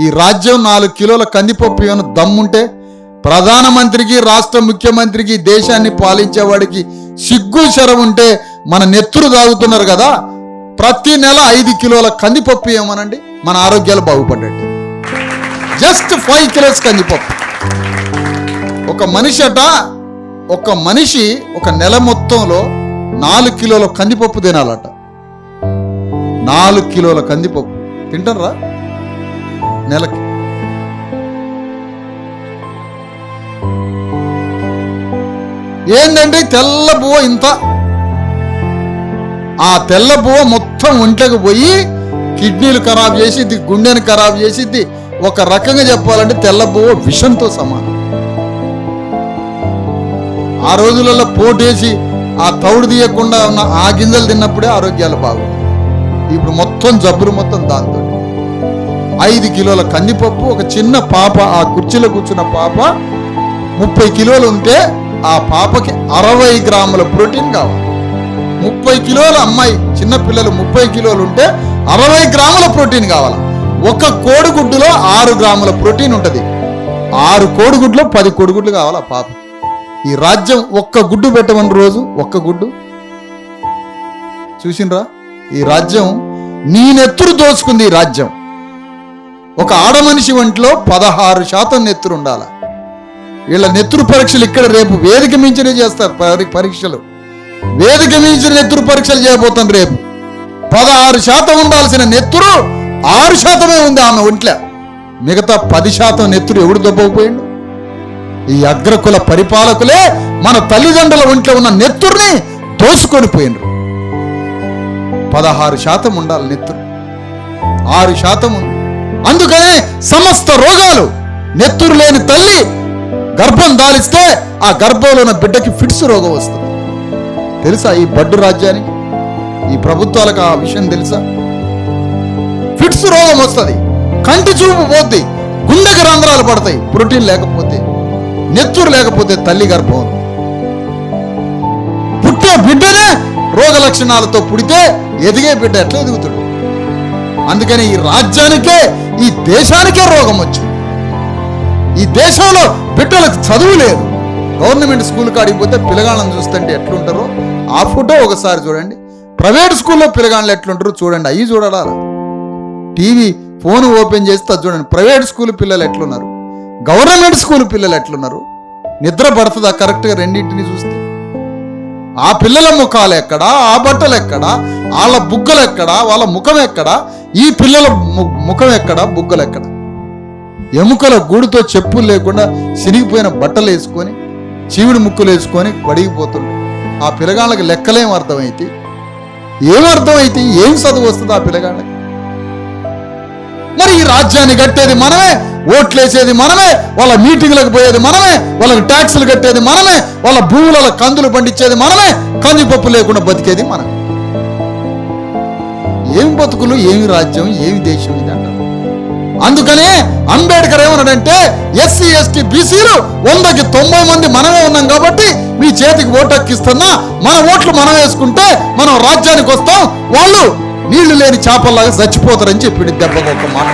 ఈ రాజ్యం నాలుగు కిలోల కందిపప్పు ఏమైనా దమ్ముంటే ప్రధానమంత్రికి రాష్ట్ర ముఖ్యమంత్రికి దేశాన్ని పాలించేవాడికి సిగ్గు శరం ఉంటే మన నెత్తురు తాగుతున్నారు కదా. ప్రతి నెల ఐదు కిలోల కందిపప్పు ఏమనండి? మన ఆరోగ్యాలు బాగుపడ్డట్టు జస్ట్ ఫైవ్ కిలోస్ కందిపప్పు. ఒక మనిషి అట ఒక మనిషి ఒక నెల మొత్తంలో నాలుగు కిలోల కందిపప్పు తినాలట. నాలుగు కిలోల కందిపప్పు. తింటారా? నెలకి. ఏంటంటే తెల్ల బువ్వ ఇంత? ఆ తెల్ల బువ్వ మొత్తం ఒంట్లోకి పోయి కిడ్నీలు ఖరాబ్ చేసిద్ది గుండెని ఖరాబ్ చేసిద్ది. ఒక రకంగా చెప్పాలంటే తెల్ల బువ్వ విషంతో సమానం. ఆ రోజులలో పోటేసి ఆ తౌడు తీయకుండా ఉన్న ఆ గింజలు తిన్నప్పుడే ఆరోగ్యాలు బాగు ఇప్పుడు మొత్తం జబ్బులు మొత్తం దాంతో. ఐదు కిలోల కందిపప్పు ఒక చిన్న పాప ఆ కుర్చీలో కూర్చున్న పాప ముప్పై కిలోలు ఉంటే ఆ పాపకి అరవై గ్రాముల ప్రోటీన్ కావాలి. ముప్పై కిలోల అమ్మాయి చిన్న పిల్లలు ముప్పై కిలోలు ఉంటే అరవై గ్రాముల ప్రోటీన్ కావాలి. ఒక కోడిగుడ్డులో ఆరు గ్రాముల ప్రోటీన్ ఉంటుంది. ఆరు కోడిగుడ్లో పది కోడిగుడ్లు కావాలి ఆ పాప ఈ రాజ్యం ఒక్క గుడ్డు పెట్టమని రోజు ఒక్క గుడ్డు? చూసిండ్రా? ఈ రాజ్యం నేనెత్తురు దోచుకుంది ఈ రాజ్యం. ఒక ఆడ మనిషి ఒంట్లో పదహారు శాతం నెత్తురు ఉండాలి. వీళ్ళ నెత్తురు పరీక్షలు ఇక్కడ రేపు వేదిక మించిన చేస్తారు పరీక్షలు. వేదిక మించిన నెత్తురు పరీక్షలు చేయబోతాం రేపు. పదహారు శాతం ఉండాల్సిన నెత్తురు ఆరు శాతమే ఉంది ఆమె ఒంట్లో. మిగతా పది శాతం నెత్తురు ఎవడు దొబ్బకపోయిండు ఈ అగ్రకుల పరిపాలకులే మన తల్లిదండ్రుల ఒంట్లో ఉన్న నెత్తుర్ని దోసుకొని పోయినరు పదహారు శాతం ఉండాలి నెత్తురు. ఆరు శాతం ఉంది. అందుకనే సమస్త రోగాలు నెత్తురు లేని తల్లి గర్భం దాలిస్తే ఆ గర్భంలో ఉన్న బిడ్డకి ఫిట్స్ రోగం వస్తుంది. తెలుసా ఈ బడ్డు రాజ్యానికి? ఈ ప్రభుత్వాలకు ఆ విషయం తెలుసా? ఫిట్స్ రోగం వస్తుంది కంటి చూపు పోద్ది గుండెకి రంధ్రాలు పడతాయి ప్రోటీన్ లేకపోతే నెత్తురు లేకపోతే తల్లి గర్భం. పుట్టే బిడ్డనే రోగ లక్షణాలతో పుడితే ఎదిగే బిడ్డ ఎట్లా ఎదుగుతాడు? అందుకని ఈ రాజ్యానికే ఈ దేశానికే రోగం వచ్చింది. ఈ దేశంలో బిడ్డలకు చదువు లేదు. గవర్నమెంట్ స్కూల్ కాడికి పోతే పిల్లగాళ్ళని చూస్తుంటే ఎట్లుంటారో ఆ ఫోటో ఒకసారి చూడండి. ప్రైవేట్ స్కూల్లో పిల్లగాళ్ళు ఎట్లుంటారో చూడండి. అవి చూడాలా? టీవీ ఫోన్ ఓపెన్ చేస్తే చూడండి. ప్రైవేట్ స్కూల్ పిల్లలు ఎట్లున్నారు? గవర్నమెంట్ స్కూల్ పిల్లలు ఎట్లున్నారు? నిద్ర పడుతుందా? కరెక్ట్గా రెండింటిని చూస్తే. ఆ పిల్లల ముఖాలు ఎక్కడా? ఆ బట్టలు ఎక్కడా? వాళ్ళ బుగ్గలు ఎక్కడా? వాళ్ళ ముఖం ఎక్కడా? ఈ పిల్లల ముఖం ఎక్కడా? బుగ్గలు ఎక్కడా? ఎముకల గూడుతో చెప్పులు లేకుండా సిరిగిపోయిన బట్టలు వేసుకొని చీవిడి ముక్కులు వేసుకొని వడిగిపోతుండ్రు ఆ పిల్లగాళ్ళకి లెక్కలేం అర్థమైతే? ఏం అర్థమైతే? ఏం చదువు వస్తుంది ఆ పిల్లగాళ్ళకి? మరి ఈ రాజ్యాన్ని కట్టేది మనమే ఓట్లేసేది మనమే వాళ్ళ మీటింగ్లకు పోయేది మనమే వాళ్ళకి ట్యాక్సులు కట్టేది మనమే వాళ్ళ భూములలో కందులు పండించేది మనమే కందిపప్పు లేకుండా బతికేది మనమే. ఏమి బతుకులు ఏమి రాజ్యం ఏమి దేశం ఇది అంటారు. అందుకనే అంబేద్కర్ ఏమన్నాడంటే ఎస్సీ ఎస్టీ బీసీలు వందకి తొంభై మంది మనమే ఉన్నాం కాబట్టి మీ చేతికి ఓటు హక్కిస్తున్నా మన ఓట్లు మనం వేసుకుంటే మనం రాజ్యానికి వస్తాం వాళ్ళు నీళ్ళు లేని చేపల్లాగా చచ్చిపోతారని చెప్పిండు దెబ్బకు ఒక మాట